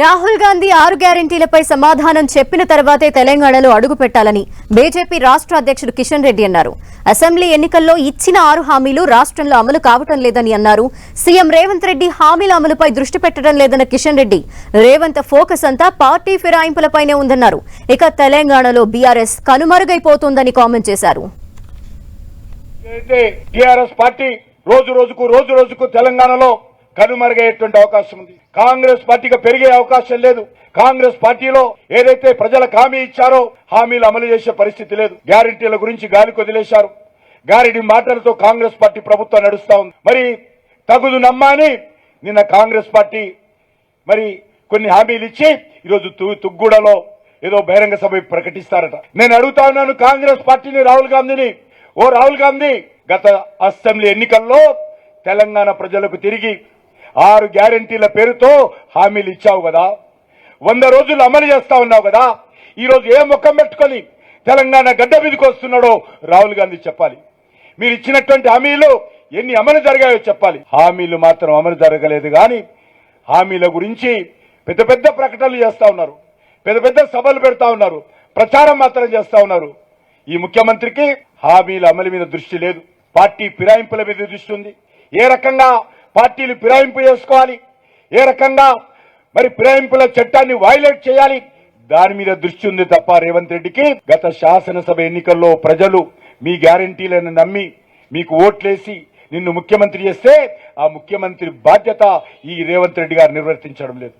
రాహుల్ గాంధీ ఆరు గ్యారంటీలపై సమాధానం చెప్పిన తర్వాతే తెలంగాణలో అడుగు పెట్టాలని బీజేపీ రాష్ట్ర అధ్యక్షుడు కిషన్ రెడ్డి అన్నారు. అసెంబ్లీ ఎన్నికల్లో ఇచ్చిన ఆరు హామీలు రాష్ట్రంలో అమలు కావటం లేదని అన్నారు. సీఎం రేవంత్ రెడ్డి హామీల అమలుపై దృష్టి పెట్టడం లేదన్న కిషన్ రెడ్డి. రేవంత్ ఫోకస్ అంతా పార్టీ ఫిరాయింపులపైనే ఉందన్నారు. ఇక తెలంగాణలో బీఆర్ఎస్ కనుమరుగైపోతుందని కామెంట్ చేశారు. రోజు రోజుకు రోజు రోజుకు తెలంగాణలో కనుమరుగయ్యేటువంటి అవకాశం ఉంది. కాంగ్రెస్ పార్టీగా పెరిగే అవకాశం లేదు. కాంగ్రెస్ పార్టీలో ఏదైతే ప్రజలకు హామీ ఇచ్చారో హామీలు అమలు చేసే పరిస్థితి లేదు. గ్యారంటీల గురించి గాలికి వదిలేశారు. గారిడి మాటలతో కాంగ్రెస్ పార్టీ ప్రభుత్వం నడుస్తా ఉంది. మరి తగుదు నమ్మని నిన్న కాంగ్రెస్ పార్టీ మరి కొన్ని హామీలు ఇచ్చి ఈరోజు తు- తుగ్గూడలో ఏదో బహిరంగ సభ ప్రకటిస్తారట. నేను అడుగుతా ఉన్నాను కాంగ్రెస్ పార్టీని రాహుల్ గాంధీని. ఓ రాహుల్ గాంధీ గత అసెంబ్లీ ఎన్నికల్లో తెలంగాణ ప్రజలకు తిరిగి ఆరు గ్యారంటీల పేరుతో హామీలు ఇచ్చావు కదా. వంద రోజులు అమలు చేస్తా ఉన్నావు కదా. ఈరోజు ఏ ముఖం పెట్టుకొని తెలంగాణ గడ్డ మీదకి వస్తున్నాడో రాహుల్ గాంధీ చెప్పాలి. మీరు ఇచ్చినటువంటి హామీలు ఎన్ని అమలు జరిగాయో చెప్పాలి. హామీలు మాత్రం అమలు జరగలేదు కానీ హామీల గురించి పెద్ద పెద్ద ప్రకటనలు చేస్తూ ఉన్నారు. పెద్ద పెద్ద సభలు పెడతా ఉన్నారు. ప్రచారం మాత్రం చేస్తూ ఉన్నారు. ఈ ముఖ్యమంత్రికి హామీల అమలు మీద దృష్టి లేదు. పార్టీ ఫిరాయింపుల మీద దృష్టి ఉంది. ఏ రకంగా పార్టీలు ఫిరాయింపు చేసుకోవాలి. ఏ రకంగా మరి ఫిరాయింపుల చట్టాన్ని వైలేట్ చేయాలి? దాని మీద దృష్టి ఉంది తప్ప రేవంత్ రెడ్డికి గత శాసనసభ ఎన్నికల్లో ప్రజలు మీ గ్యారంటీలను నమ్మి మీకు ఓట్లేసి నిన్ను ముఖ్యమంత్రి చేస్తే ఆ ముఖ్యమంత్రి బాధ్యత ఈ రేవంత్ రెడ్డి గారు నిర్వర్తించడం లేదు.